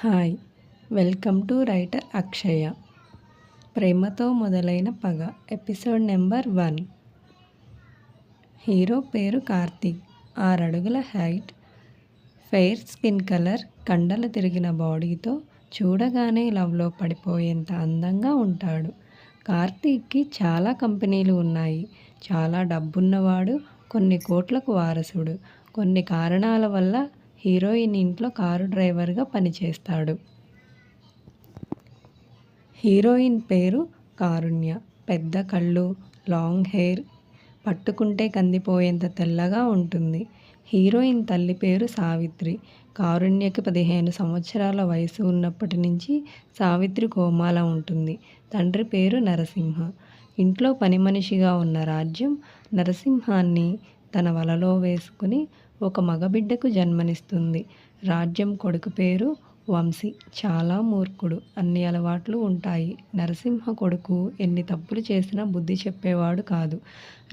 Hi welcome to writer Akshaya. ప్రేమతో మొదలైన పగ ఎపిసోడ్ నెంబర్ వన్. హీరో పేరు కార్తీక్. ఆరు అడుగుల హైట్ ఫెయిర్ స్కిన్ కలర్ కండలు తిరిగిన బాడీతో చూడగానే లవ్లో పడిపోయేంత అందంగా ఉంటాడు. కార్తీక్కి చాలా కంపెనీలు ఉన్నాయి. చాలా డబ్బున్నవాడు కొన్ని కోట్లకు వారసుడు. కొన్ని కారణాల వల్ల హీరోయిన్ ఇంట్లో కారు డ్రైవర్గా పనిచేస్తాడు. హీరోయిన్ పేరు కారుణ్య. పెద్ద కళ్ళు లాంగ్ హెయిర్ పట్టుకుంటే కందిపోయేంత తెల్లగా ఉంటుంది. హీరోయిన్ తల్లి పేరు సావిత్రి. కారుణ్యకి పదిహేను సంవత్సరాల వయసు ఉన్నప్పటి నుంచి సావిత్రి కోమాల ఉంటుంది. తండ్రి పేరు నరసింహ. ఇంట్లో పని మనిషిగా ఉన్న రాజ్యం నరసింహాన్ని తన వలలో వేసుకుని ఒక మగబిడ్డకు జన్మనిస్తుంది. రాజ్యం కొడుకు పేరు వంశీ. చాలా మూర్ఖుడు. అన్ని అలవాట్లు ఉంటాయి. నరసింహ కొడుకు ఎన్ని తప్పులు చేసినా బుద్ధి చెప్పేవాడు కాదు.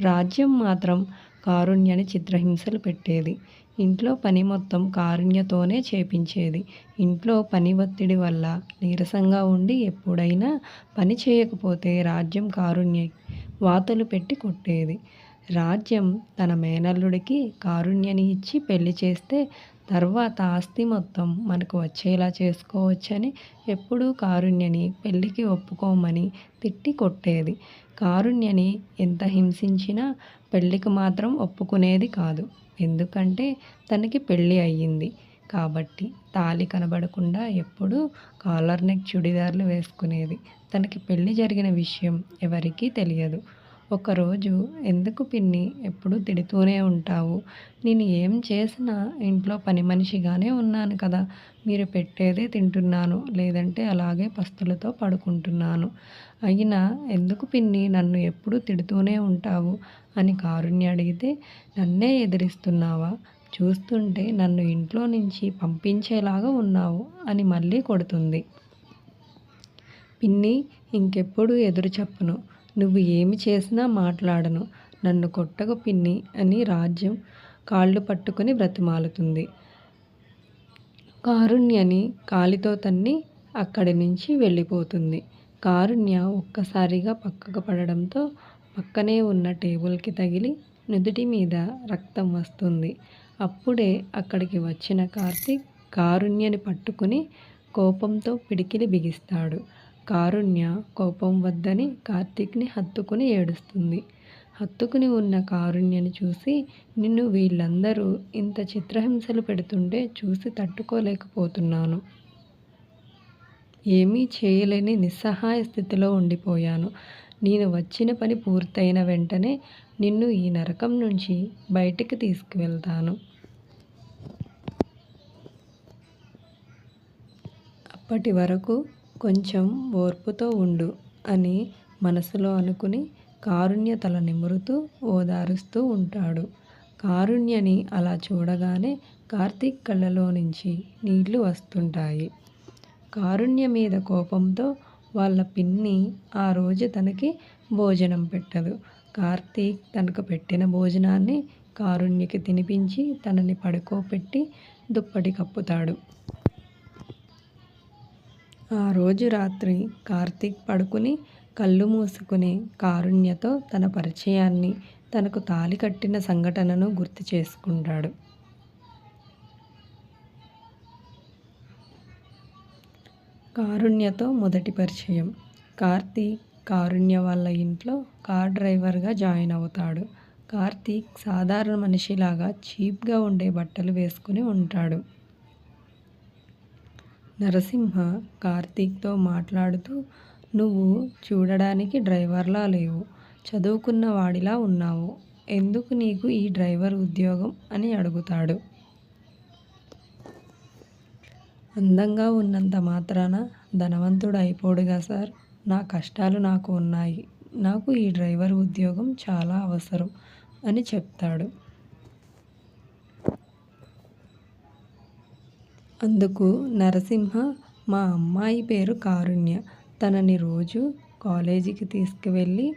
రాజ్యం మాత్రం కారుణ్యని చిత్రహింసలు పెట్టేది. ఇంట్లో పని మొత్తం కారుణ్యతోనే చేపించేది. ఇంట్లో పని ఒత్తిడి వల్ల నీరసంగా ఉండి ఎప్పుడైనా పని చేయకపోతే రాజ్యం కారుణ్య వాతలు పెట్టి కొట్టేది. రాజ్యం తన మేనల్లుడికి కారుణ్యని ఇచ్చి పెళ్ళి చేస్తే తర్వాత ఆస్తి మొత్తం మనకు వచ్చేలా చేసుకోవచ్చని ఎప్పుడూ కారుణ్యని పెళ్ళికి ఒప్పుకోమని తిట్టి కొట్టేది. కారుణ్యని ఎంత హింసించినా పెళ్ళికి మాత్రం ఒప్పుకునేది కాదు. ఎందుకంటే తనకి పెళ్ళి అయ్యింది. కాబట్టి తాలి కనబడకుండా ఎప్పుడూ కాలర్ నెక్ చుడిదార్లు వేసుకునేది. తనకి పెళ్ళి జరిగిన విషయం ఎవరికీ తెలియదు. ఒకరోజు ఎందుకు పిన్ని ఎప్పుడు తిడుతూనే ఉంటావు? నేను ఏం చేసినా ఇంట్లో పని మనిషిగానే ఉన్నాను కదా. మీరు పెట్టేదే తింటున్నాను లేదంటే అలాగే పస్తులతో పడుకుంటున్నాను. అయినా ఎందుకు పిన్ని నన్ను ఎప్పుడు తిడుతూనే ఉంటావు? అని కారుణ్య అడిగితే నన్నే ఎదిరిస్తున్నావా? చూస్తుంటే నన్ను ఇంట్లో నుంచి పంపించేలాగా ఉన్నావు అని మళ్ళీ కొడుతుంది. పిన్ని ఇంకెప్పుడు ఎదురు చెప్పను. నువ్వు ఏమి చేసినా మాట్లాడను. నన్ను కొట్టకు పిన్ని అని రాజ్యం కాళ్ళు పట్టుకుని బ్రతిమాలుతుంది. కారుణ్యని కాలితో తన్ని అక్కడి నుంచి వెళ్ళిపోతుంది. కారుణ్య ఒక్కసారిగా పక్కకు పడడంతో పక్కనే ఉన్న టేబుల్కి తగిలి నుదుటి మీద రక్తం వస్తుంది. అప్పుడే అక్కడికి వచ్చిన కార్తీక్ కారుణ్యని పట్టుకుని కోపంతో పిడికిలి బిగిస్తాడు. కారుణ్య కోపం వద్దని కార్తీక్ని హత్తుకుని ఏడుస్తుంది. హత్తుకుని ఉన్న కారుణ్యని చూసి నిన్ను వీళ్ళందరూ ఇంత చిత్రహింసలు పెడుతుంటే చూసి తట్టుకోలేకపోతున్నాను. ఏమీ చేయలేని నిస్సహాయ స్థితిలో ఉండిపోయాను. నేను వచ్చిన పని పూర్తయిన వెంటనే నిన్ను ఈ నరకం నుంచి బయటికి తీసుకువెళ్తాను. అప్పటి వరకు కొంచెం ఓర్పుతో ఉండు అని మనసులో అనుకుని కారుణ్య తల నిమురుతూ ఓదారుస్తూ ఉంటాడు. కారుణ్యని అలా చూడగానే కార్తీక్ కళ్ళలో నుంచి నీళ్ళు వస్తుంటాయి. కారుణ్య మీద కోపంతో వాళ్ళ పిన్ని ఆ రోజు తనకి భోజనం పెట్టదు. కార్తీక్ తనకు పెట్టిన భోజనాన్ని కారుణ్యకి తినిపించి తనని పడుకోపెట్టి దుప్పటి కప్పుతాడు. ఆ రోజు రాత్రి కార్తీక్ పడుకుని కళ్ళు మూసుకుని కారుణ్యతో తన పరిచయాన్ని తనకు తాలి కట్టిన సంఘటనను గుర్తు చేసుకుంటాడు. కారుణ్యతో మొదటి పరిచయం. కార్తీక్ కారుణ్య వాళ్ళ ఇంట్లో కార్ డ్రైవర్గా జాయిన్ అవుతాడు. కార్తీక్ సాధారణ మనిషిలాగా చీప్గా ఉండే బట్టలు వేసుకుని ఉంటాడు. నరసింహ కార్తీక్తో మాట్లాడుతూ నువ్వు చూడడానికి డ్రైవర్లా లేవు. చదువుకున్న వాడిలా ఉన్నావు. ఎందుకు నీకు ఈ డ్రైవర్ ఉద్యోగం? అని అడుగుతాడు. అందంగా ఉన్నంత మాత్రాన ధనవంతుడు అయిపోడుగా సార్. నా కష్టాలు నాకు ఉన్నాయి. నాకు ఈ డ్రైవర్ ఉద్యోగం చాలా అవసరం అని చెప్తాడు. అందుకు నరసింహ మా అమ్మాయి పేరు కారుణ్య. తనని రోజు కాలేజీకి తీసుకువెళ్ళి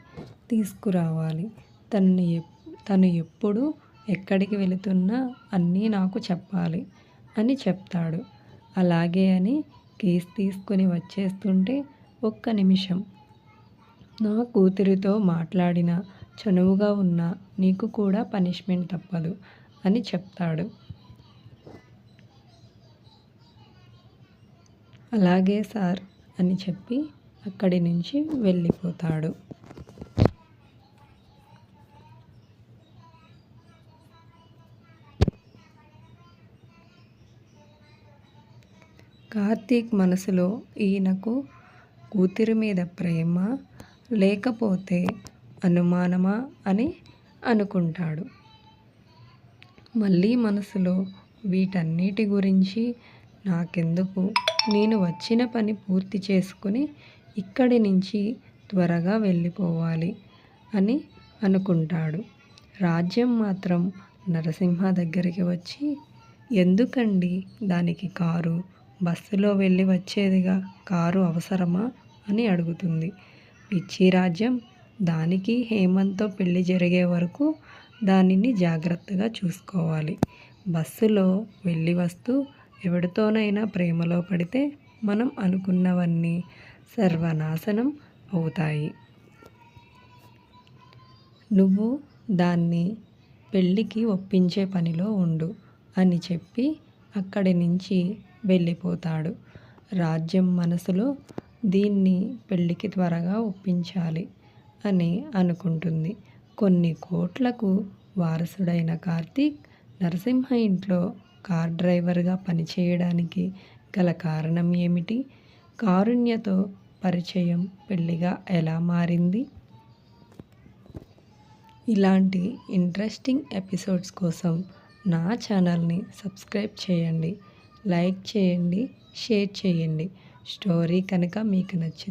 తీసుకురావాలి. తనని తను ఎప్పుడు ఎక్కడికి వెళుతున్నా అన్నీ నాకు చెప్పాలి అని చెప్తాడు. అలాగే అని కేసు తీసుకుని వచ్చేస్తుంటే ఒక్క నిమిషం. నా కూతురితో మాట్లాడిన చనువుగా ఉన్న నీకు కూడా పనిష్మెంట్ తప్పదు అని చెప్తాడు. అలాగే సార్ అని చెప్పి అక్కడి నుంచి వెళ్ళిపోతాడు. కార్తీక్ మనసులో ఈయనకు కూతురి మీద ప్రేమ లేకపోతే అనుమానమా అని అనుకుంటాడు. మళ్ళీ మనసులో వీటన్నిటి గురించి నాకెందుకు? నేను వచ్చిన పని పూర్తి చేసుకుని ఇక్కడి నుంచి త్వరగా వెళ్ళిపోవాలి అని అనుకుంటాడు. రాజ్యం మాత్రం నరసింహ దగ్గరికి వచ్చి ఎందుకండి దానికి కారు? బస్సులో వెళ్ళి వచ్చేదిగా? కారు అవసరమా? అని అడుగుతుంది. పిచ్చి రాజ్యం దానికి హేమంత్తో పెళ్ళి జరిగే వరకు దానిని జాగ్రత్తగా చూసుకోవాలి. బస్సులో వెళ్ళి వస్తూ ఎవరితోనైనా ప్రేమలో పడితే మనం అనుకున్నవన్నీ సర్వనాశనం అవుతాయి. నువ్వు దాన్ని పెళ్ళికి ఒప్పించే పనిలో ఉండు అని చెప్పి అక్కడి నుంచి వెళ్ళిపోతాడు. రాజ్యం మనసులో దీన్ని పెళ్ళికి త్వరగా ఒప్పించాలి అని అనుకుంటుంది. కొన్ని కోట్లకు వారసుడైన కార్తీక్ నరసింహ ఇంట్లో కార్ డ్రైవర్గా పనిచేయడానికి గల కారణం ఏమిటి? కారుణ్యతో పరిచయం పెళ్ళిగా ఎలా మారింది? ఇలాంటి ఇంట్రెస్టింగ్ ఎపిసోడ్స్ కోసం నా ఛానల్ని సబ్స్క్రైబ్ చేయండి లైక్ చేయండి షేర్ చేయండి. స్టోరీ కనుక మీకు నచ్చింది